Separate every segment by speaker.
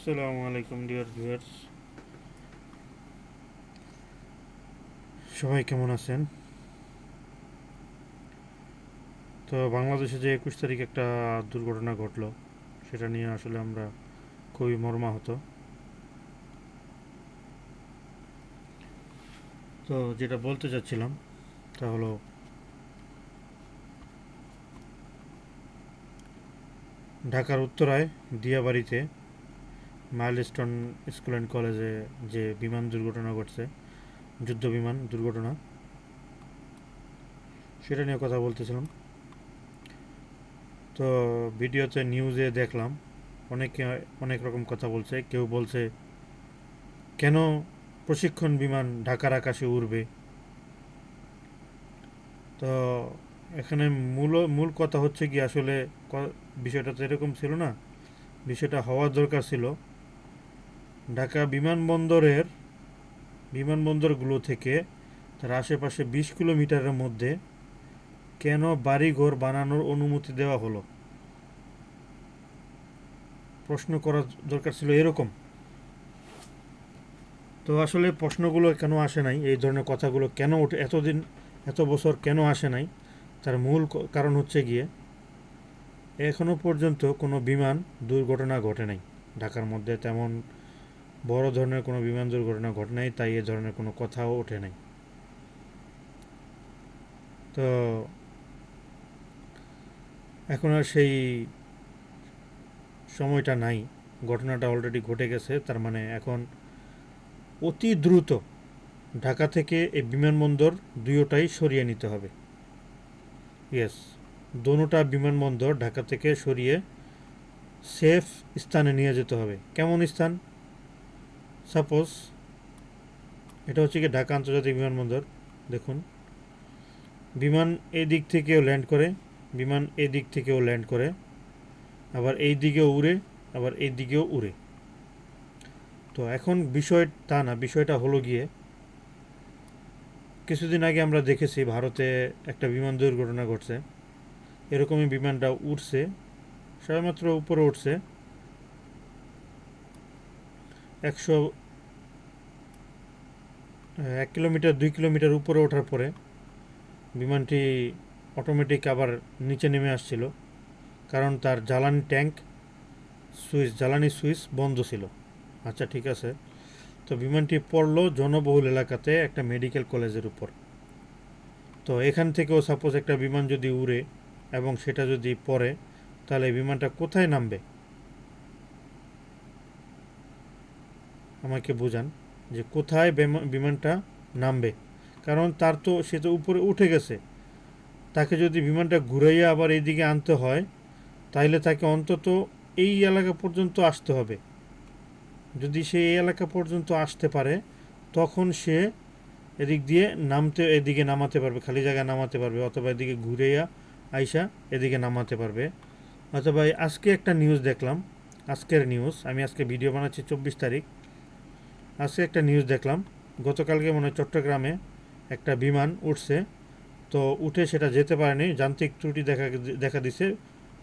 Speaker 1: আসসালামু আলাইকুম, dear viewers. সবাই কেমন আছেন? তো বাংলাদেশে যে একুশ তারিখ একটা দুর্ঘটনা ঘটলো, সেটা নিয়ে আসলে আমরা খুবই মর্মাহত। তো যেটা বলতে চাচ্ছিলাম, তা হলো, ঢাকার উত্তরায় দিয়াবাড়িতে মাইলস্টোন স্কুল অ্যান্ড কলেজে যে বিমান দুর্ঘটনা ঘটছে, যুদ্ধ বিমান দুর্ঘটনা, সেটা নিয়ে কথা বলতেছিলাম। তো ভিডিওতে নিউজে দেখলাম, অনেকে অনেক রকম কথা বলছে। কেউ বলছে, কেন প্রশিক্ষণ বিমান ঢাকার আকাশে উড়বে? তো এখানে মূল মূল কথা হচ্ছে কি, আসলে বিষয়টা তো এরকম ছিল না। বিষয়টা হওয়ার দরকার ছিল। ঢাকা বিমানবন্দরের বিমানবন্দরগুলো থেকে তার আশেপাশে বিশ কিলোমিটারের মধ্যে কেন বাড়িঘর বানানোর অনুমতি দেওয়া হলো? প্রশ্ন করার দরকার ছিল এরকম। তো আসলে প্রশ্নগুলো কেন আসে নাই? এই ধরনের কথাগুলো কেন ওঠে এতদিন এত বছর কেন আসে নাই? তার মূল কারণ হচ্ছে গিয়ে, এখনও পর্যন্ত কোনো বিমান দুর্ঘটনা ঘটে নাই। ঢাকার মধ্যে তেমন বড় ধরনের কোনো বিমান দুর্ঘটনা ঘটে নাই, তাই এ ধরনের কোনো কথাও ওঠে নাই। তো এখন আর সেই সময়টা নাই, ঘটনাটা অলরেডি ঘটে গেছে, তার মানে এখন অতি দ্রুত ঢাকা থেকে এই বিমানবন্দর দুইটাই সরিয়ে নিতে হবে। ইয়েস দোনোটা বিমানবন্দর ঢাকা থেকে সরিয়ে সেফ স্থানে নিয়ে যেতে হবে। কেমন স্থান? সাপোজ, এটা হচ্ছে কি ঢাকা আন্তর্জাতিক বিমানবন্দর, দেখুন। বিমান এই দিক থেকেও ল্যান্ড করে, বিমান এই দিক থেকেও ল্যান্ড করে, আবার এই দিকেও উড়ে, আবার এই দিকেও উড়ে। তো এখন বিষয় তা না, বিষয়টা হলো গিয়ে, কিছুদিন আগে আমরা দেখেছি ভারতে একটা বিমান দুর্ঘটনা ঘটছে। এরকমই বিমানটা উঠছে সবেমাত্র উপরে উঠছে একশো এক কিলোমিটার, দুই কিলোমিটার উপরে ওঠার পরে বিমানটি অটোমেটিক আবার নিচে নেমে আসছিল। কারণ তার জ্বালানি ট্যাঙ্ক, সুইচ, জ্বালানি সুইচ বন্ধ ছিল। আচ্ছা ঠিক আছে। তো বিমানটি পড়ল জনবহুল এলাকাতে একটা মেডিকেল কলেজের উপর। তো এখান থেকেও সাপোজ একটা বিমান যদি উড়ে এবং সেটা যদি পড়ে, তাহলে বিমানটা কোথায় নামবে? আমাকে বোঝান যে কোথায় বিমা- বিমানটা নামবে। কারণ তার তো সে তো উপরে উঠে গেছে। তাকে যদি বিমানটা ঘুরাইয়া আবার এইদিকে আনতে হয়, তাইলে তাকে অন্তত এই এলাকা পর্যন্ত আসতে হবে। যদি সে এই এলাকা পর্যন্ত আসতে পারে, তখন সে এদিক দিয়ে নামতে এদিকে নামাতে পারবে, খালি জায়গায় নামাতে পারবে, অথবা এদিকে ঘুরেইয়া আইসা এদিকে নামাতে পারবে। অথবা আজকে একটা নিউজ দেখলাম, আজকের নিউজ আমি আজকে ভিডিও বানাচ্ছি চব্বিশ তারিখ। আজকে একটা নিউজ দেখলাম। গতকালকে মনে চট্টগ্রামে একটা বিমান উঠছে। তো উঠে সেটা যেতে পারেনি, যান্ত্রিক ত্রুটি দেখা দেখা দিছে।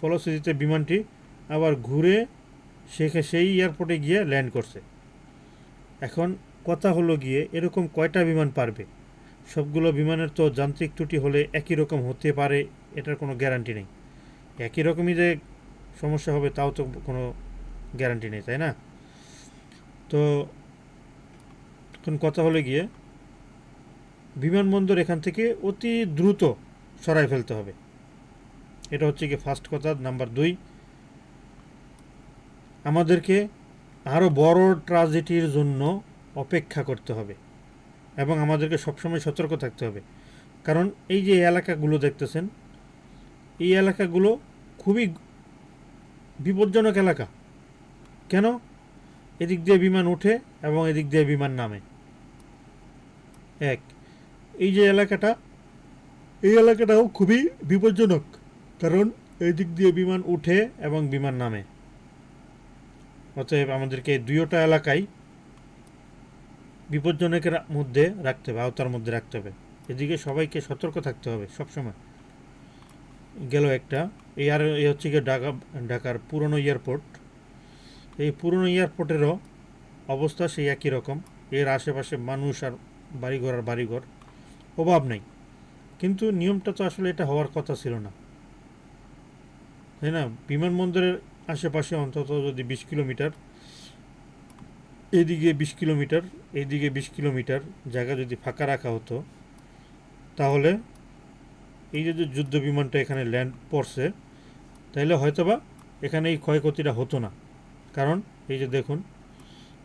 Speaker 1: ফলশ্রুতিতে বিমানটি আবার ঘুরে সেখে সেই এয়ারপোর্টে গিয়ে ল্যান্ড করছে। এখন কথা হলো গিয়ে এরকম কয়টা বিমান পারবে? সবগুলো বিমানের তো যান্ত্রিক ত্রুটি হলে একই রকম হতে পারে, এটার কোনো গ্যারান্টি নেই। একই রকমই যে সমস্যা হবে, তাও তো কোনো গ্যারান্টি নেই, তাই না? তো এখন কথা হলে গিয়ে, বিমানবন্দর এখান থেকে অতি দ্রুত সরাই ফেলতে হবে। এটা হচ্ছে কি ফার্স্ট কথা। নাম্বার দুই, আমাদেরকে আরও বড় ট্রাজেডির জন্য অপেক্ষা করতে হবে এবং আমাদেরকে সবসময় সতর্ক থাকতে হবে। কারণ এই যে এলাকাগুলো দেখতেছেন, এই এলাকাগুলো খুবই বিপজ্জনক এলাকা। কেন? এদিক দিয়ে বিমান ওঠে এবং এদিক দিয়ে বিমান নামে। এক। এই যে এলাকাটা, এই এলাকাটাও খুবই বিপজ্জনক, কারণ এই দিক দিয়ে বিমান উঠে এবং বিমান নামে। অতএব আমাদেরকে দুইটা এলাকায় বিপজ্জনকের মধ্যে রাখতে হবে, আওতার মধ্যে রাখতে হবে। এদিকে সবাইকে সতর্ক থাকতে হবে সবসময়। গেল একটা, এই আর এই হচ্ছে গিয়ে ঢাকা, ঢাকার পুরনো এয়ারপোর্ট। এই পুরনো এয়ারপোর্টেরও অবস্থা সেই একই রকম। এর আশেপাশে মানুষ আর বাড়িঘর আর বাড়িঘর, অভাব নাই। কিন্তু নিয়মটা তো আসলে এটা হওয়ার কথা ছিল না। তাই না? বিমানবন্দরের আশেপাশে অন্তত যদি বিশ কিলোমিটার, এদিকে বিশ কিলোমিটার এইদিকে বিশ কিলোমিটার জায়গা যদি ফাঁকা রাখা হতো, তাহলে এই যে যুদ্ধ বিমানটা এখানে ল্যান্ড পড়ছে তাহলে হয়তোবা এখানে এই ক্ষয়ক্ষতিটা হতো না। কারণ এই যে দেখুন,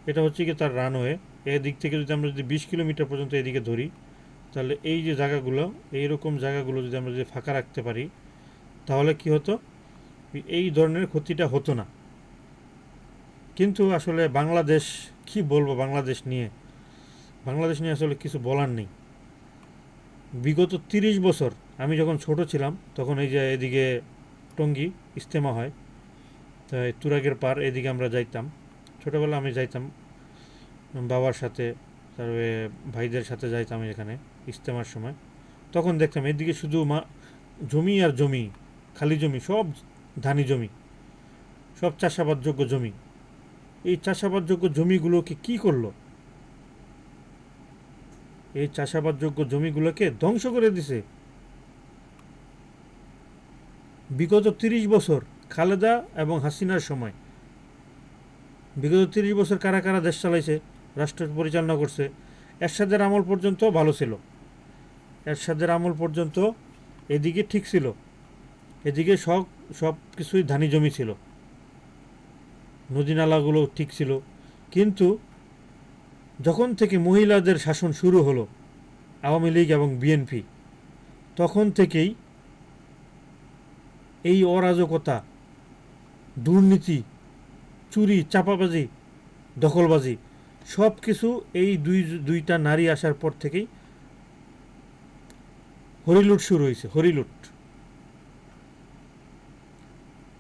Speaker 1: এটা হচ্ছে কি তার রানওয়ে। এদিক থেকে যদি আমরা যদি বিশ কিলোমিটার পর্যন্ত এদিকে ধরি, তাহলে এই যে জায়গাগুলো, এইরকম জায়গাগুলো যদি আমরা যদি ফাঁকা রাখতে পারি, তাহলে কি হতো? এই ধরনের ক্ষতিটা হতো না। কিন্তু আসলে বাংলাদেশ, কি বলব বাংলাদেশ নিয়ে? বাংলাদেশ নিয়ে আসলে কিছু বলার নেই। বিগত তিরিশ বছর আমি যখন ছোট ছিলাম, তখন এই যে এদিকে টঙ্গী ইস্তেমা হয়, তাই তুরাগের পার এদিকে আমরা যাইতাম। ছোটোবেলা আমি যাইতাম বাবার সাথে, তারপরে ভাইদের সাথে যাইতাম এখানে, ইজতেমার সময়। তখন দেখতাম এদিকে শুধু মা, জমি আর জমি, খালি জমি, সব ধানি জমি, সব চাষাবাদযোগ্য জমি। এই চাষাবাদযোগ্য জমিগুলোকে কি করল? এই চাষাবাদযোগ্য জমিগুলোকে ধ্বংস করে দিছে। বিগত তিরিশ বছর খালেদা এবং হাসিনার সময়। বিগত তিরিশ বছর কারা কারা দেশ চালাইছে? রাষ্ট্র পরিচালনা করছে। এরশাদের আমল পর্যন্ত ভালো ছিল। এরশাদের আমল পর্যন্ত এদিকে ঠিক ছিল। এদিকে সব সব কিছুই ধানি জমি ছিল। নদী নালাগুলো ঠিক ছিল। কিন্তু যখন থেকে মহিলাদের শাসন শুরু হলো, আওয়ামী লীগ এবং বিএনপি, তখন থেকেই এই অরাজকতা, দুর্নীতি, চুরি, চাপাবাজি, দখলবাজি সব কিছু এই দুই, দুইটা নারী আসার পর থেকেই হরিলুট শুরু হয়েছে, হরিলুট।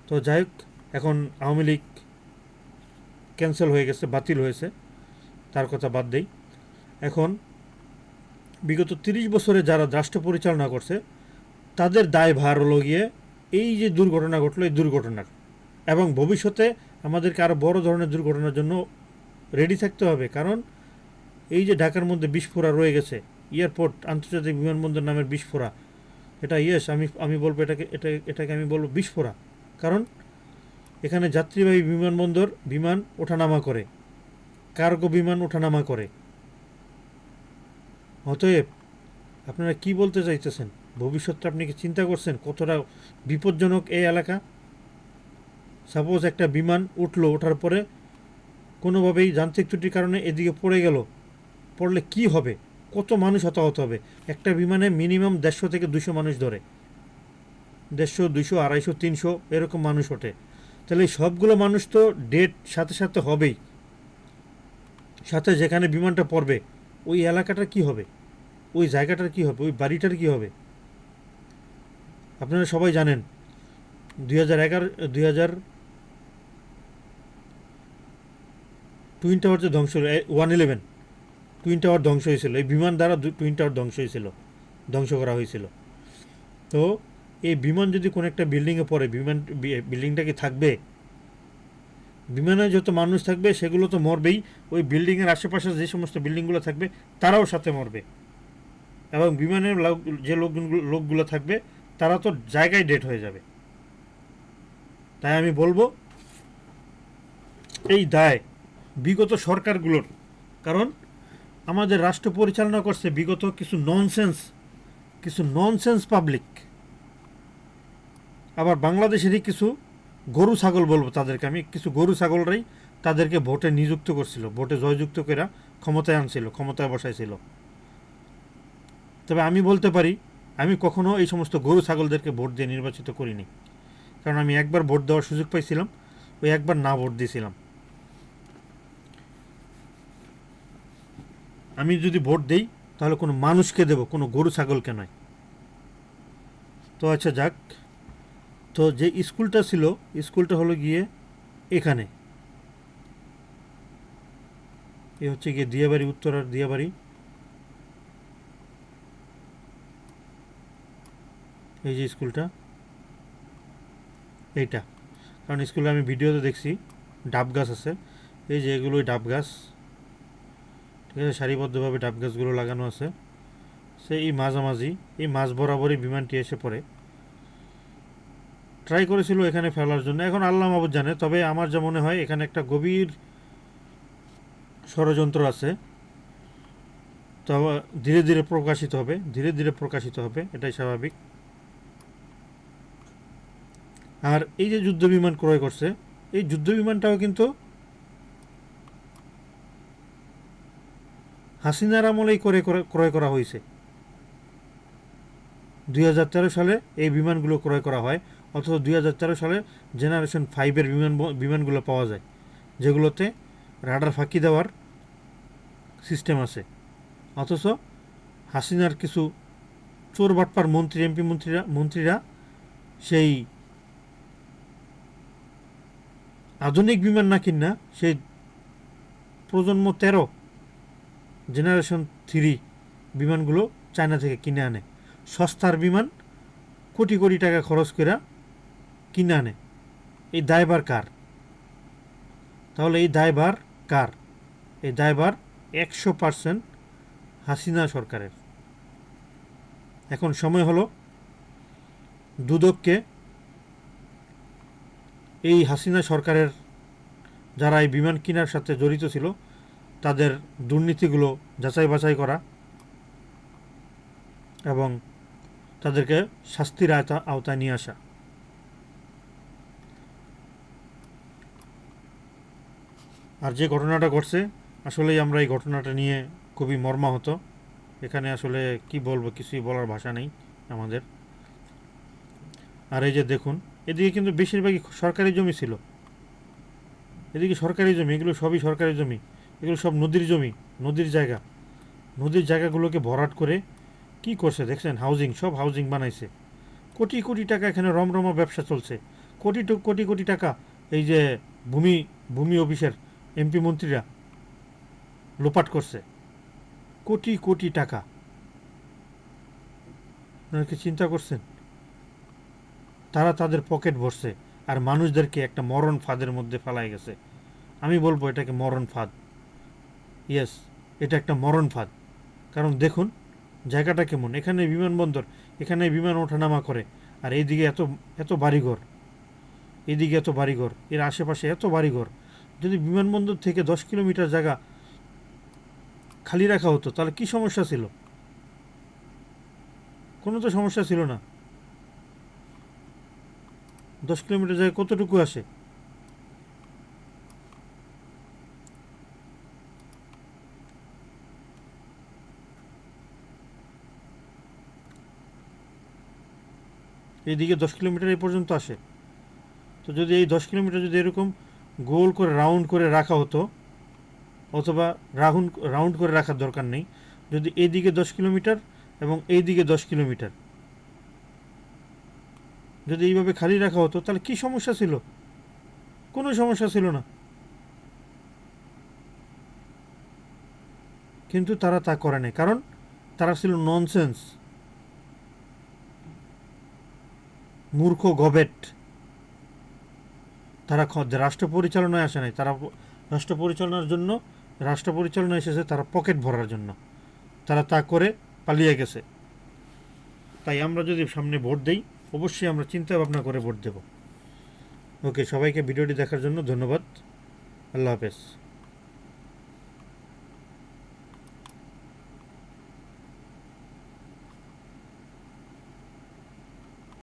Speaker 1: তো যাই হোক, এখন আওয়ামী লীগ ক্যান্সেল হয়ে গেছে, বাতিল হয়েছে, তার কথা বাদ দেই। এখন বিগত তিরিশ বছরে যারা রাষ্ট্র পরিচালনা করছে, তাদের দায় ভার হলো গিয়ে এই যে দুর্ঘটনা ঘটলো, এই দুর্ঘটনার। এবং ভবিষ্যতে আমাদেরকে আরও বড় ধরনের দুর্ঘটনার জন্য রেডি থাকতে হবে। কারণ এই যে ঢাকার মধ্যে বিস্ফোরা রয়ে গেছে, এয়ারপোর্ট, আন্তর্জাতিক বিমানবন্দর নামের বিস্ফোরা, এটা ইয়েস, আমি আমি বলব এটাকে এটা এটাকে আমি বলব বিস্ফোরা। কারণ এখানে যাত্রীবাহী বিমানবন্দর, বিমান ওঠানামা করে, কার্গো বিমান ওঠানামা করে। অতএব আপনারা কি বলতে চাইতেছেন? ভবিষ্যৎটা আপনি কি চিন্তা করছেন কতটা বিপজ্জনক এই এলাকা? সাপোজ একটা বিমান উঠল, ওঠার পরে কোনোভাবেই যান্ত্রিক ত্রুটির কারণে এদিকে পড়ে গেল। পড়লে কি হবে? কত মানুষ হতাহত হবে? একটা বিমানে মিনিমাম দেড়শো থেকে দুশো মানুষ ধরে। দেড়শো দুশো আড়াইশো, তিনশো এরকম মানুষ ওঠে। তাহলে সবগুলো মানুষ তো ডেট সাথে সাথে হবেই। সাথে যেখানে বিমানটা পড়বে, ওই এলাকাটার কি হবে? ওই জায়গাটার কি হবে? ওই বাড়িটার কি হবে? আপনারা সবাই জানেন। দুই হাজার এগারো, দুই হাজার টুইন টাওয়ার যে ধ্বংস ওয়ান ইলেভেন টুইন টাওয়ার ধ্বংস হয়েছিল। এই বিমান দ্বারা টুইন টাওয়ার ধ্বংস হয়েছিল। ধ্বংস করা হয়েছিল। তো, এই বিমান যদি কোনো একটা বিল্ডিংয়ে পড়ে, বিমান বিল্ডিংটা কি থাকবে? বিমানে যত মানুষ থাকবে, সেগুলো তো মরবেই। ওই বিল্ডিংয়ের আশেপাশে যে সমস্ত বিল্ডিংগুলো থাকবে, তারাও সাথে মরবে। এবং বিমানের যে লোকগুলো লোকগুলো থাকবে, তারা তো জায়গায় ডেট হয়ে যাবে। তাই আমি বলব, এই দায় বিগত সরকারগুলোর। কারণ আমাদের রাষ্ট্র পরিচালনা করছে বিগত কিছু ননসেন্স কিছু ননসেন্স পাবলিক আবার বাংলাদেশেরই কিছু গরু ছাগল বলব তাদেরকে আমি, কিছু গরু ছাগলরাই তাদেরকে ভোটে নিযুক্ত করছিল, ভোটে জয়যুক্ত করে ক্ষমতায় আনছিল, ক্ষমতায় বসাইছিল। তবে আমি বলতে পারি, আমি কখনো এই সমস্ত গরু ছাগলদেরকে ভোট দিয়ে নির্বাচিত করিনি। কারণ আমি একবার ভোট দেওয়ার সুযোগ পাইছিলাম, ওই একবার না ভোট দিয়েছিলাম। আমি যদি ভোট দেই, তাহলে কোনো মানুষকে দেব, কোনো গরু ছাগলকে নয়। তো আচ্ছা যাক, তো যে স্কুলটা ছিল, স্কুলটা হলো গিয়ে এখানে। এ হচ্ছে গিয়ে দিয়াবাড়ি, উত্তরার দিয়াবাড়ি। এই যে স্কুলটা, এইটা। কারণ স্কুলে আমি ভিডিওতে দেখছি, ডাব গাছ আছে। এই যে এগুলোই ডাব গাছ। সারিবদ্ধভাবে ডাব গাছগুলো লাগানো আছে। সে এই মাঝামাঝি, এই মাঝ বরাবরই বিমানটি এসে পড়ে। ট্রাই করেছিল এখানে ফেলার জন্য। এখন আল্লাহ মাহবুদ জানে, তবে আমার যা মনে হয়, এখানে একটা গভীর ষড়যন্ত্র আছে। তো ধীরে ধীরে প্রকাশিত হবে, ধীরে ধীরে প্রকাশিত হবে, এটাই স্বাভাবিক। আর এই যে যুদ্ধ বিমান ক্রয় করছে, এই যুদ্ধ বিমানটাও কিন্তু হাসিনার আমলেই করে করে- ক্রয় করা হয়েছে। দুই হাজার তেরো সালে এই বিমানগুলো ক্রয় করা হয়, অথচ দুই হাজার তেরো সালে জেনারেশন ফাইভের বিমান বিমানগুলো পাওয়া যায়, যেগুলোতে রাডার ফাঁকি দেওয়ার সিস্টেম আছে। অথচ হাসিনার কিছু চোর বাটপার মন্ত্রী, এমপি মন্ত্রীরা মন্ত্রীরা সেই আধুনিক বিমান না কিনা, সেই প্রজন্ম তেরো জেনারেশন থ্রি বিমানগুলো চায়না থেকে কিনে আনে। সস্তার বিমান কোটি কোটি টাকা খরচ করে কিনে আনে। এই দায়বার কার তাহলে এই দায়ভার কার এই দায়ভার একশো পার্সেন্ট হাসিনা সরকারের। এখন সময় হলো দুদককে এই হাসিনা সরকারের যারা এই বিমান কেনার সাথে জড়িত ছিল তাদের দুর্নীতিগুলো যাচাই বাছাই করা এবং তাদেরকে শাস্তির আয়তা আওতায় নিয়ে আসা। আর যে ঘটনাটা ঘটছে, আসলেই আমরা এই ঘটনাটা নিয়ে খুবই মর্মাহত। এখানে আসলে কি বলব, কিছুই বলার ভাষা নেই আমাদের। আর এই যে দেখুন, এদিকে কিন্তু বেশিরভাগই সরকারি জমি ছিল। এদিকে সরকারি জমি, এগুলো সবই সরকারি জমি। এগুলো সব নদীর জমি, নদীর জায়গা। নদীর জায়গাগুলোকে ভরাট করে কি করছে দেখছেন? হাউজিং সব হাউজিং বানাইছে। কোটি কোটি টাকা এখানে রমরমা ব্যবসা চলছে। কোটি কোটি কোটি টাকা এই যে ভূমি ভূমি অফিসের এমপি মন্ত্রীরা লোপাট করছে। কোটি কোটি টাকা। আপনারা কি চিন্তা করছেন? তারা তাদের পকেট ভরছে আর মানুষদেরকে একটা মরণ ফাঁদের মধ্যে ফেলাই গেছে। আমি বলব এটাকে মরণ ফাঁদ। ইয়েস এটা একটা মরণ ফাঁদ। কারণ দেখুন, জায়গাটা কেমন? এখানে বিমানবন্দর, এখানে বিমান ওঠানামা করে, আর এইদিকে এত এত বাড়িঘর, এইদিকে এত বাড়িঘর, এর আশেপাশে এত বাড়িঘর। যদি বিমানবন্দর থেকে দশ কিলোমিটার জায়গা খালি রাখা হতো, তাহলে কি সমস্যা ছিল? কোনো তো সমস্যা ছিল না। দশ কিলোমিটার জায়গায় কতটুকু আসে? এইদিকে দশ কিলোমিটার এই পর্যন্ত আসে। তো যদি এই দশ কিলোমিটার যদি এরকম গোল করে, রাউন্ড করে রাখা হতো, অথবা রাউন্ড রাউন্ড করে রাখার দরকার নেই, যদি এইদিকে দশ কিলোমিটার এবং এইদিকে দশ কিলোমিটার যদি এইভাবে খালি রাখা হতো, তাহলে কি সমস্যা ছিল? কোনো সমস্যা ছিল না। কিন্তু তারা তা করে নাই। কারণ তারা ছিল ননসেন্স মূর্খ গবেট। তারা রাষ্ট্র পরিচালনায় আসে নাই। তারা রাষ্ট্র পরিচালনার জন্য, রাষ্ট্র পরিচালনা এসেছে, তারা পকেট ভরার জন্য। তারা তা করে পালিয়ে গেছে। তাই আমরা যদি সামনে ভোট দেই, অবশ্যই আমরা চিন্তা ভাবনা করে ভোট দেব। ওকে, সবাইকে ভিডিওটি দেখার জন্য ধন্যবাদ। আল্লাহ হাফেজ।